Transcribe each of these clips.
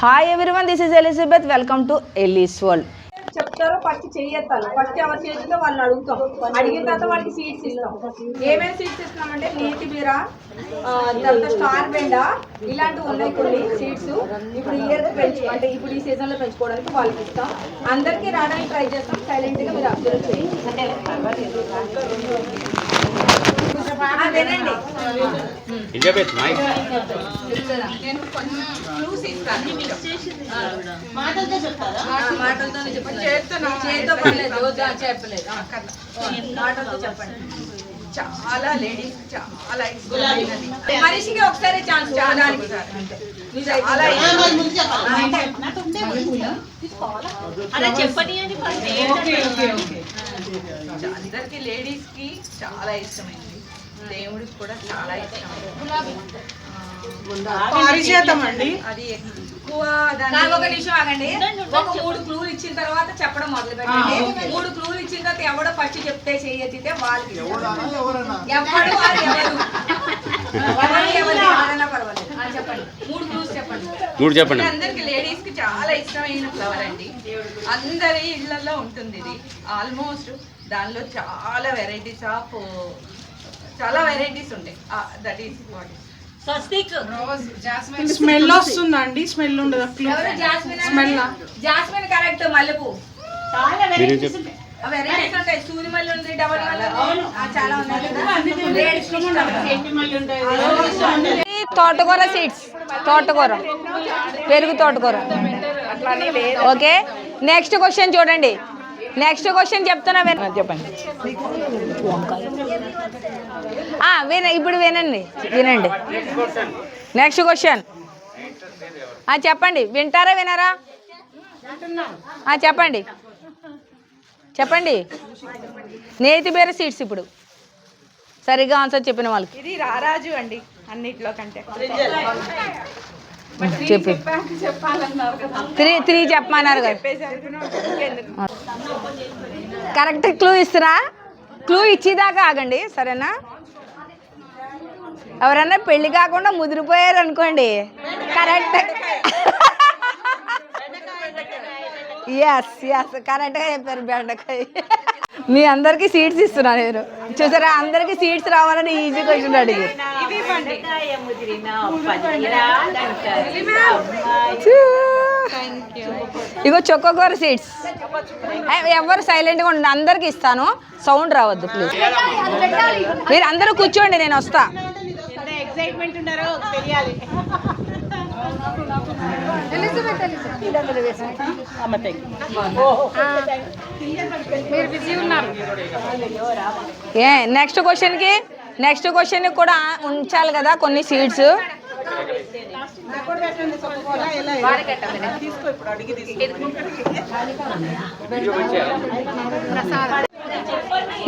Hi everyone this is Elizabeth welcome to Ellie's world చెప్తారో first చెయ్యొత్తాను first ఎవరు చేతితో వాళ్ళని అడుగుతాం. అడిగిన తర్వాత వాళ్ళకి సీట్స్ ఇస్తాం. ఏమేమి సీట్స్ ఇస్తున్నామంటే నీటి బీర తర్వాత స్టార్ బెండ ఇలాంటివి ఉన్నాయి కొన్ని సీట్స్ ఇప్పుడు ఇయర్ పెంచు అంటే ఇప్పుడు ఈ సీజన్లో పెంచుకోవడానికి వాళ్ళకి ఇస్తాం. అందరికీ రావడానికి ట్రై చేస్తాం. సైలెంట్గా మీరు అబ్జర్వ్ చేయండి. ఆ, వినండి Elizabeth, nice. ఆ, మాటలతోనే చెప్పండి చేతితో పర్లేదు వద్దు, ఆ, చెప్పలేదు. ఆ, కథ. మాటలతో చెప్పండి. చాలా లేడీస్ చాలా ఇష్టమైనది మనిషికి ఒకసారి ఛాన్స్ చెప్పడానికి నిజం. చాలా అందరికి లేడీస్కి చాలా ఇష్టమైనది దేవుడికి కూడా చాలా ఇష్టమైనది పారిజాతం అండి. అది ఎక్కువ ఒక నిమిషం ఆగండి. ఒక మూడు క్లూలు ఇచ్చిన తర్వాత చెప్పడం మొదలు పెట్టండి. మూడు క్లూలు ఇచ్చిన తర్వాత ఎవడో ఫస్ట్ చెప్తే చెయ్యెత్తితే వాళ్ళకి ఎవడు వారు ఎవరు ఎవరు ఎవరు. ఎవరైనా పర్వాలేదు. ఆ, చెప్పండి. మూడు క్లూస్ చెప్పండి. మూడు చెప్పండి. అందరికి లేడీస్కి చాలా ఇష్టమైన ఫ్లవర్ అండి. అందరి ఇళ్ళలో ఉంటుంది ఇది. ఆల్మోస్ట్ దానిలో చాలా వెరైటీస్ ఆఫ్ చాలా వెరైటీస్ ఉంటాయి. దట్ ఈస్ వాట్ స్మెల్ వస్తుందండి స్మెల్ ఉండదు స్మెల్ జాస్మిన్ కరెక్ట్ మల్లెపూ. సూది మల్లె ఉంది డబల్ చాలా ఉన్నాయి. తోటకూర సీడ్స్ తోటకూర. పెరుగు తోటకూర. ఓకే నెక్స్ట్ క్వశ్చన్ చూడండి. నెక్స్ట్ క్వశ్చన్ చెప్తున్నా విన చెప్పండి. ఆ, విన ఇప్పుడు వినండి. వినండి. నెక్స్ట్ క్వశ్చన్ చెప్పండి. వింటారా వినరా? ఆ, చెప్పండి. చెప్పండి. నేతి బీర సీడ్స్ ఇప్పుడు. సరిగ్గా ఆన్సర్ చెప్పిన వాళ్ళకి. ఇది రారాజు అండి అన్నిట్లో కంటే. చెప్పి. త్రీ త్రీ చెప్పమన్నారు కదా. కరెక్ట్ క్లూ ఇస్తున్నా క్లూ ఇచ్చేదాకా ఆగండి సరేనా? ఎవరన్నా పెళ్ళి కాకుండా ముదిరిపోయారు అనుకోండి. కరెక్ట్. ఎస్ ఎస్ కరెక్ట్గా చెప్పారు బెండకాయ. మీ అందరికీ సీట్స్ ఇస్తున్నా నేను. చూసారా? అందరికీ సీట్స్ రావాలని ఈజీ క్వశ్చన్ అడిగి ఇగో చొక్కకూర సీట్స్ ఎవరు సైలెంట్గా ఉండండి. అందరికి ఇస్తాను. సౌండ్ రావద్దు ప్లీజ్ మీరు అందరూ కూర్చోండి నేను వస్తా. ఏ నెక్స్ట్ క్వశ్చన్కి నెక్స్ట్ క్వశ్చన్ కూడా ఉంచాలి కదా కొన్ని సీట్స్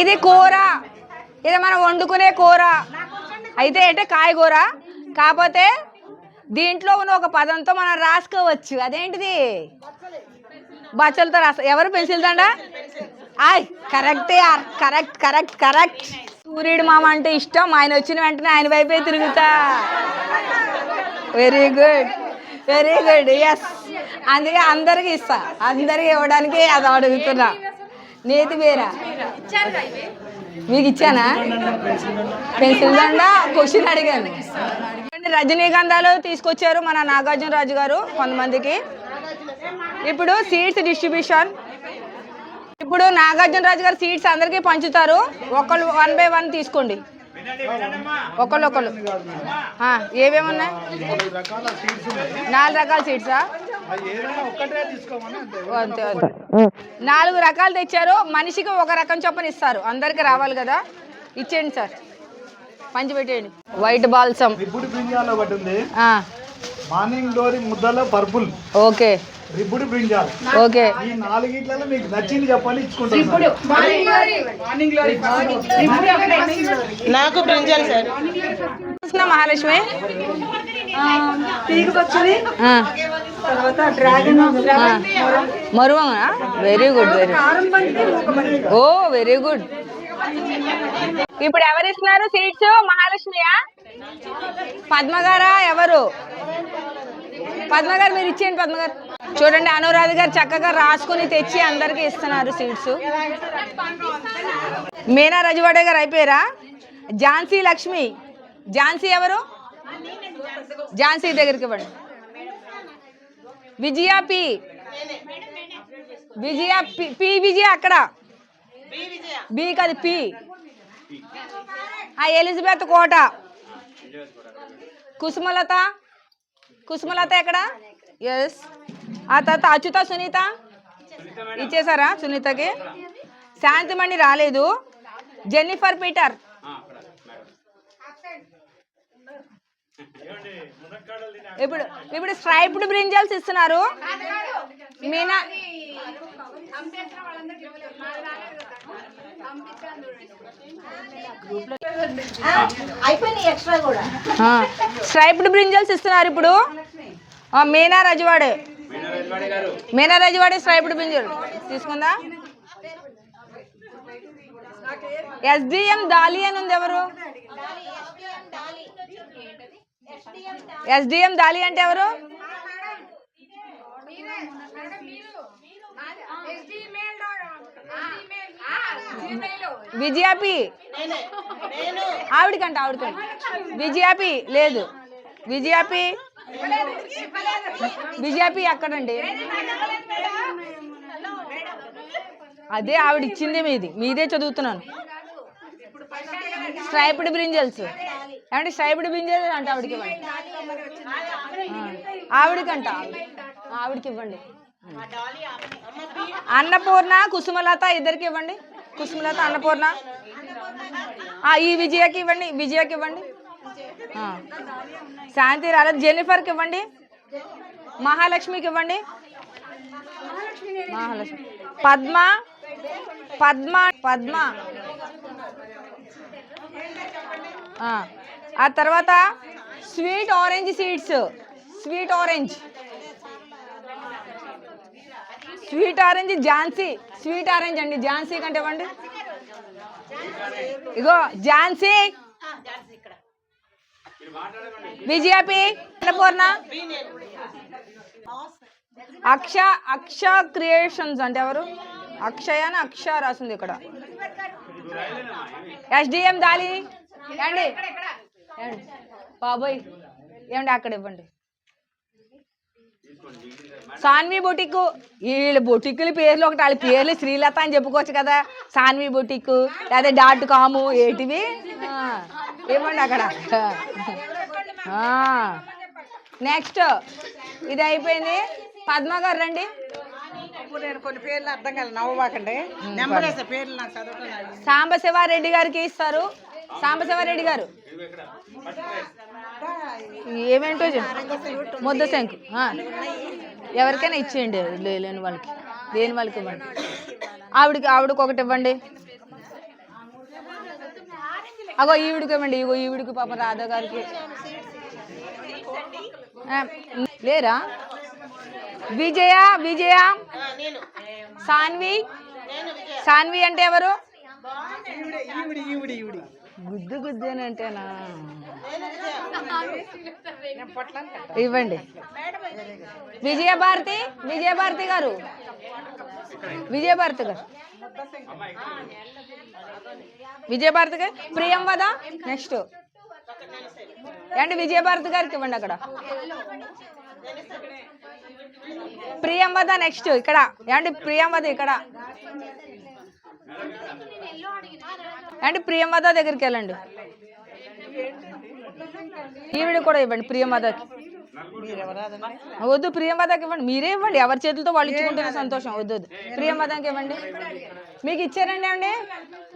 ఇది కూర. ఇది మనం వండుకునే కూర. అయితే అంటే కాయగూర. కాకపోతే దీంట్లో ఉన్న ఒక పదంతో మనం రాసుకోవచ్చు. అదేంటిది? బచ్చలతో రాస ఎవరు పెన్సిల్ దండ? ఆయ్ కరెక్ట్ కరెక్ట్ కరెక్ట్ కరెక్ట్. సూర్యుడు మామ అంటే ఇష్టం. ఆయన వచ్చిన వెంటనే ఆయన వైపే తిరుగుతా. Very good very good yes అందుకే అందరికి ఇస్తా. అందరికి ఇవ్వడానికి అది అడుగుతున్నా. నేతి బీర మీకు ఇచ్చానా? పెన్సిల్ దండ? క్వశ్చన్ అడిగాను. రజనీగంధాలు తీసుకొచ్చారు మన నాగార్జున రాజు గారు కొంతమందికి. ఇప్పుడు సీట్స్ డిస్ట్రిబ్యూషన్ ఇప్పుడు నాగార్జున రాజు గారు సీట్స్ అందరికీ పంచుతారు. ఒకళ్ళు వన్ బై వన్ తీసుకోండి. ఒకళ్ళు ఒకళ్ళు. ఏవేమున్నాయి నాలుగు రకాల సీడ్సా అంతే అంతే. నాలుగు రకాలు తెచ్చారు. మనిషికి ఒక రకం చొప్పున ఇస్తారు. అందరికి రావాలి కదా? ఇచ్చేయండి సార్. పంచి పెట్టేయండి. వైట్ బాల్సమ్ రిబ్బుడి బ్రింజాల్ ఒకటి ఉంది. ఆ, మార్నింగ్ ముద్దలో పర్పుల్. ఓకే. రిబ్బుడి బ్రింజాల్. ఓకే. ఈ నాలుగిట్లలో మీకు నచ్చింది ఇచ్చుకుంటాను. నాకు బ్రింజాల్ సార్. చూస్తున్నా మహాలక్ష్మి? మరువంగా వెరీ గుడ్ వెరీ ఓ వెరీ గుడ్ ఇప్పుడు ఎవరు ఇస్తున్నారు? సీట్స్? మహాలక్ష్మియా? పద్మగారా ఎవరు? పద్మ గారు మీరు ఇచ్చేయండి పద్మగారు. చూడండి అనురాధ గారు చక్కగా రాసుకొని తెచ్చి అందరికి ఇస్తున్నారు సీట్స్. మీనా రజువాడే గారు అయిపోయారా? ఝాన్సీ లక్ష్మి. ఝాన్సీ ఎవరు? ఝాన్సీ దగ్గరికి ఇవ్వండి. Vijaya P. Vijaya P P Vijaya అక్కడ. బి కాదు పి. ఆ ఎలిజబెత్ కోట. కుసుమలత. కుసుమలత ఎక్కడ? ఎస్ ఆ తర్వాత అచ్యుత సునీత? ఇచ్చేసారా సునీతకి? శాంతిమణి రాలేదు. Jennifer Peter. ఇప్పుడు ఇప్పుడు స్ట్రైప్డ్ బ్రింజల్స్ ఇస్తున్నారు. మీనా స్ట్రైప్డ్ బ్రింజల్స్ ఇస్తున్నారు ఇప్పుడు. ఆ, Meena రజవాడే. Meena Rajawade striped brinjal. తీసుకుందా? ఎస్డిఎం దాలి అని ఉంది ఎవరు? ఎస్డిఎం దాలి అంటే ఎవరు? విజయాపి. ఆవిడకంట ఆవిడకంట. విజయాపి లేదు. విజయాపి. విజయాపి ఎక్కడండి అదే ఆవిడ ఇచ్చింది మీది. మీదే చదువుతున్నాను. Striped brinjals. ఏమంటే సైబుడు బింజేది అంటే ఆవిడకి ఇవ్వండి. ఆవిడకంట. ఆవిడకి ఇవ్వండి. అన్నపూర్ణ కుసుమలత ఇద్దరికి ఇవ్వండి. కుసుమలత అన్నపూర్ణ. ఈ విజయకి ఇవ్వండి విజయకి ఇవ్వండి. శాంతి రాలేదు. జెన్నిఫర్కి ఇవ్వండి. మహాలక్ష్మికి ఇవ్వండి. మహాలక్ష్మి. పద్మ పద్మ పద్మ. ఆ. తర్వాత sweet orange seeds. Sweet orange. Sweet orange Jhansi. Sweet orange అండి. ఝాన్సీ కంటే ఇవ్వండి. ఇగో ఝాన్సీ. విజయపి అన్నపూర్ణ. అక్ష అక్ష క్రియేషన్స్ అంటే ఎవరు? అక్షయ అని అక్ష రాసింది ఇక్కడ. ఎస్డిఎం దాలి. అండి ఏమండి? బాబోయ్ ఏమండి అక్కడ ఇవ్వండి. సాన్వి బొటిక్ వీళ్ళ బొటిక్కుల పేర్లు ఒకటి వాళ్ళ పేర్లు శ్రీలత అని చెప్పుకోవచ్చు కదా. సాన్వి బొటిక్ లేదా డాట్ కాము ఏటివి? ఇవ్వండి అక్కడ. నెక్స్ట్ ఇది అయిపోయింది. పద్మ గారు రండి. ఇప్పుడు నేను కొన్ని పేర్లు అర్థం కాదు నవ్వబాకండి. నెంబర్ వేసే పేర్లు నాకు చదవటం సాంబశివారెడ్డి గారికి ఇస్తారు. సాంబశివారెడ్డి గారు. ఏమేంటో ముద్ద శంకు. ఎవరికైనా ఇచ్చేయండి లేని వాళ్ళకి. లేని వాళ్ళకి ఇవ్వండి. ఆవిడకి ఆవిడకి ఒకటి ఇవ్వండి. అగో ఈవిడికి ఇవ్వండి. ఇగో ఈవిడికి పాప రాధా గారికి. లేరా? విజయ విజయ. సాన్వి? సాన్వి అంటే ఎవరు? గుద్దు గుద్దు అని గుద్దు గుద్దేనంటేనా? ఇవ్వండి. విజయభారతి విజయభారతి గారు. విజయభారతి గారు. విజయభారతి గారు ప్రియం వదా నెక్స్ట్. ఏంటి విజయభారతి గారికి ఇవ్వండి అక్కడ. ప్రియం వద నెక్స్ట్ ఇక్కడ. ఏంటి ప్రియం వద ఇక్కడ. అంటే ప్రియమద దగ్గరికి వెళ్ళండి. ఈవిడ కూడా ఇవ్వండి ప్రియమదకి వద్దు ప్రియమదకి ఇవ్వండి. మీరే ఇవ్వండి ఎవరి చేతులతో వాళ్ళు ఇచ్చుకుంటేనే సంతోషం. వద్దు వద్దు. ప్రియమదకి ఇవ్వండి. మీకు ఇచ్చారండి అండి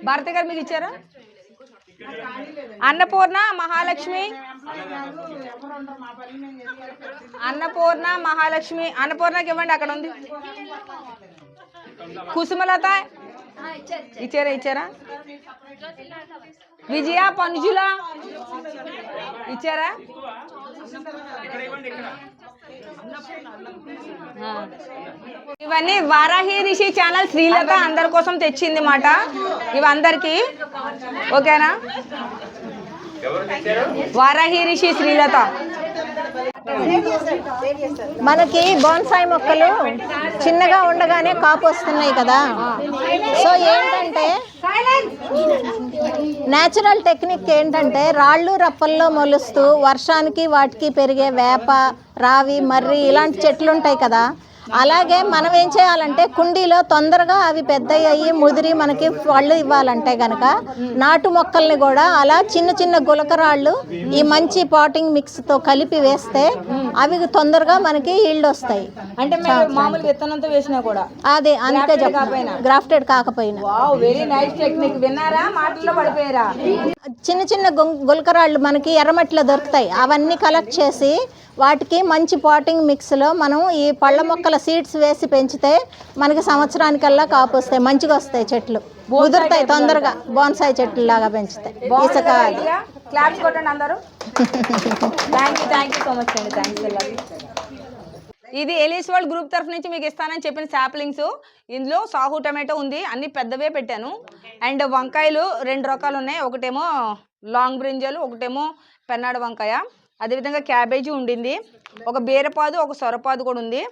భారతి గారు మీకు ఇచ్చారా? అన్నపూర్ణ మహాలక్ష్మి. అన్నపూర్ణ మహాలక్ష్మి. అన్నపూర్ణకి ఇవ్వండి అక్కడ ఉంది. కుసుమలత. ఇచ్చారా ఇచ్చారా. విజయ పనుజుల ఇచ్చారా. ఇవన్నీ వారాహి రిషి ఛానల్ శ్రీలత అందరి కోసం తెచ్చింది మాట. ఇవి అందరికి ఓకేనా వారాహి రిషి శ్రీలత. మనకి బోన్సాయి మొక్కలు చిన్నగా ఉండగానే కాపు వస్తున్నాయి కదా. సో ఏంటంటే నేచురల్ టెక్నిక్ ఏంటంటే రాళ్ళు రప్పల్లో మొలుస్తూ వర్షానికి వాటికి పెరిగే వేప రావి మర్రి ఇలాంటి చెట్లు ఉంటాయి కదా. అలాగే మనం ఏం చేయాలంటే కుండీలో తొందరగా అవి పెద్దవి అయ్యి ముదిరి మనకి పళ్ళు ఇవ్వాలంటే గనక నాటు మొక్కల్ని కూడా అలా చిన్న చిన్న గులకరాళ్ళు ఈ మంచి పాటింగ్ మిక్స్తో కలిపి వేస్తే అవి తొందరగా మనకి ఇళ్ళు వస్తాయి. అంటే మీరు మామూలు విత్తనంతో వేసినా కూడా అదే కాకపోయినా? గ్రాఫ్టెడ్ కాకపోయినా. వెరీ నైస్ టెక్నిక్ విన్నారా? మాటల్లో పడిపోయారా? చిన్న చిన్న గులకరాళ్ళు మనకి ఎర్రమట్టిలో దొరుకుతాయి. అవన్నీ కలెక్ట్ చేసి వాటికి మంచి పాటింగ్ మిక్స్లో మనం ఈ పళ్ళ మొక్కల సీడ్స్ వేసి పెంచితే మనకి సంవత్సరానికల్లా కాపు వస్తాయి మంచిగా వస్తాయి చెట్లు. ముదురుతాయి తొందరగా బోన్సాయి చెట్లు లాగా పెంచుతాయి ఇసుక అది. క్లాప్స్ కొట్టండి అందరూ. Thank you thank you so much అండి. థ్యాంక్స్ ఇది ఎలీస్ వరల్డ్ గ్రూప్ తరఫు నుంచి మీకు ఇస్తానని చెప్పిన శాప్లింగ్స్ ఇందులో సాహు టమాటో ఉంది అన్ని పెద్దవే పెట్టాను. అండ్ వంకాయలు రెండు రకాలు ఉన్నాయి. ఒకటేమో లాంగ్ బ్రింజలు ఒకటేమో పెన్నాడు వంకాయ. అదేవిధంగా క్యాబేజీ ఉండింది. ఒక బీరపాదు ఒక సొరపాదు కూడా ఉంది.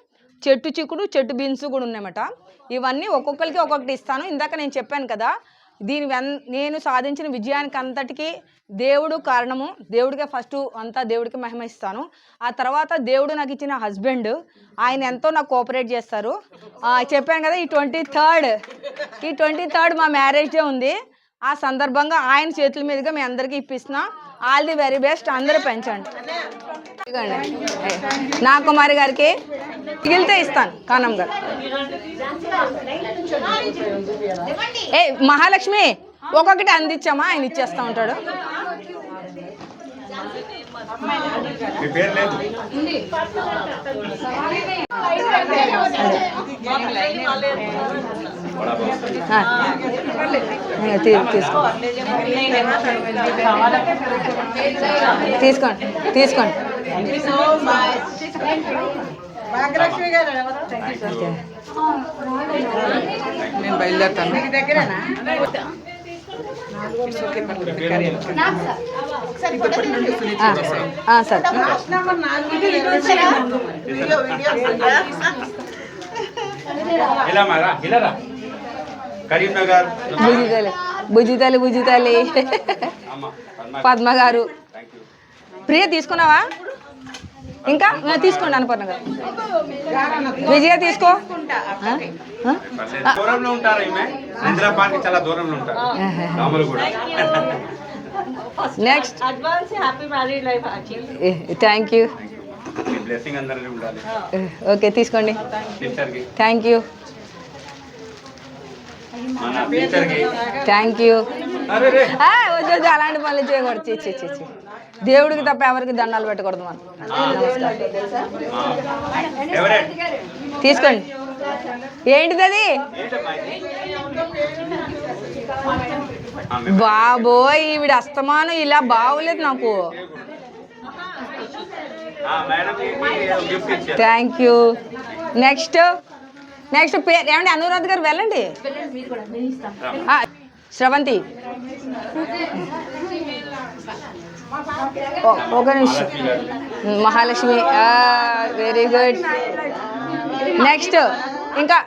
చెట్టు చిక్కుడు చెట్టు బీన్స్ కూడా ఉన్నాయన్నమాట. ఇవన్నీ ఒక్కొక్కరికి ఒక్కొక్కటి ఇస్తాను. ఇందాక నేను చెప్పాను కదా దీని వెన్ నేను సాధించిన విజయానికి అంతటికి దేవుడు కారణము. దేవుడికే ఫస్ట్ అంతా దేవుడికి మహిమ ఇస్తాను. ఆ తర్వాత దేవుడు నాకు ఇచ్చిన హస్బెండ్ ఆయన ఎంతో నాకు కోఆపరేట్ చేస్తారు. చెప్పాను కదా ఈ ట్వంటీ థర్డ్ ఈ ట్వంటీ థర్డ్ మా మ్యారేజ్ డే ఉంది. ఆ సందర్భంగా ఆయన చేతుల మీదుగా మీ అందరికీ ఇప్పిస్తున్నా. All the very best. అందరూ పెంచండి. నాకుమారి నా కుమారి గారికి మిగిలితే ఇస్తాను కానం గారు. ఏ మహాలక్ష్మి ఒక్కొక్కటి అందించామా ఆయన ఇచ్చేస్తా ఉంటాడు. తీసుకోండి తీసుకోండి. నేను బయలుదేరుతాను. సరే. బుజితలి బుజితలి పద్మ పద్మ గారు. ప్రియ తీసుకున్నావా? ఇంకా ఆ, తీసుకోండి అన్నపూర్ణ గారు విజయ తీసుకో. ఆ? ఆ? పర్లేదు. దూరంలో ఉంటారు ఈమె. హైదరాబాద్ చాలా దూరంలో ఉంటారు. రాములు కూడా. Next advance happy married life thank you me blessing అందరినీ ఉండాలి. ఓకే తీసుకోండి. టీచర్కి థ్యాంక్ యూ మన టీచర్కి థ్యాంక్ యూ అరే రే. వద్దు వద్దు, అలాంటి పనులు చేయకూడదు. చి చి చి చి. దేవుడికి తప్ప ఎవరికి దండాలు పెట్టకూడదు మనం. తీసుకోండి. ఏంటిది అది? బాబోయ్ ఈవిడ అస్తమానం ఇలా బాగోలేదు నాకు. థ్యాంక్ యూ నెక్స్ట్ నెక్స్ట్ పేరు ఏమండి అనురాధ్ గారు వెళ్ళండి. శ్రవంతి. ఒక నిమిషం. మహాలక్ష్మి వెరీ గుడ్ నెక్స్ట్ ఇంకా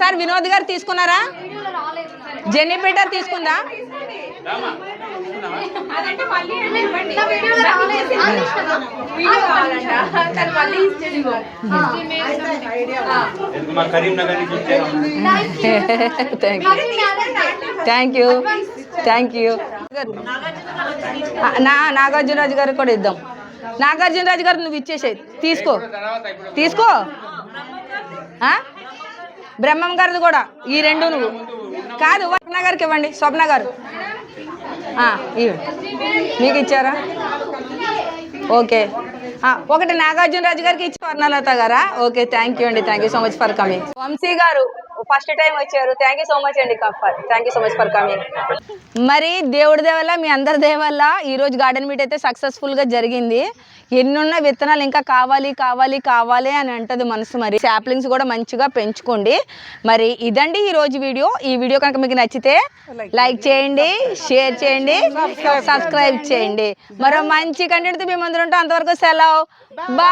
సార్ వినోద్ గారు తీసుకున్నారా? జెన్నీ పీటర్ తీసుకుందా? Thank you thank you thank you నా నాగార్జునరాజు గారికి కూడా ఇద్దాం. నాగార్జునరాజు గారు నువ్వు ఇచ్చేసే తీసుకో. తీసుకో. బ్రహ్మం గారిది కూడా. ఈ రెండు నువ్వు. కాదు స్వప్న గారికి ఇవ్వండి. స్వప్న గారు. ఇవ్వండి మీకు ఇచ్చారా? ఓకే. ఒకటి నాగార్జున రాజు గారికి ఇచ్చి వర్ణలత గారా? ఓకే థ్యాంక్ యూ అండి. Thank you so much for coming Vamsi garu first time వచ్చారు. థ్యాంక్ యూ సో మచ్ అండి thank you so much for coming మరి దేవుడి దేవల్ల మీ అందరి దేవల్ల ఈరోజు గార్డెన్ మీట్ అయితే సక్సెస్ఫుల్గా జరిగింది. ఎన్నున్న విత్తనాలు ఇంకా కావాలి కావాలి కావాలి అని అంటది మనసు మరి. శాప్లింగ్స్ కూడా మంచిగా పెంచుకోండి. మరి ఇదండి ఈ రోజు వీడియో. ఈ వీడియో కనుక మీకు నచ్చితే లైక్ చేయండి షేర్ చేయండి సబ్స్క్రైబ్ చేయండి. మరో మంచి కంటెంట్తో మేము అందరం ఉంటాం అంతవరకు సెలవు. Bye.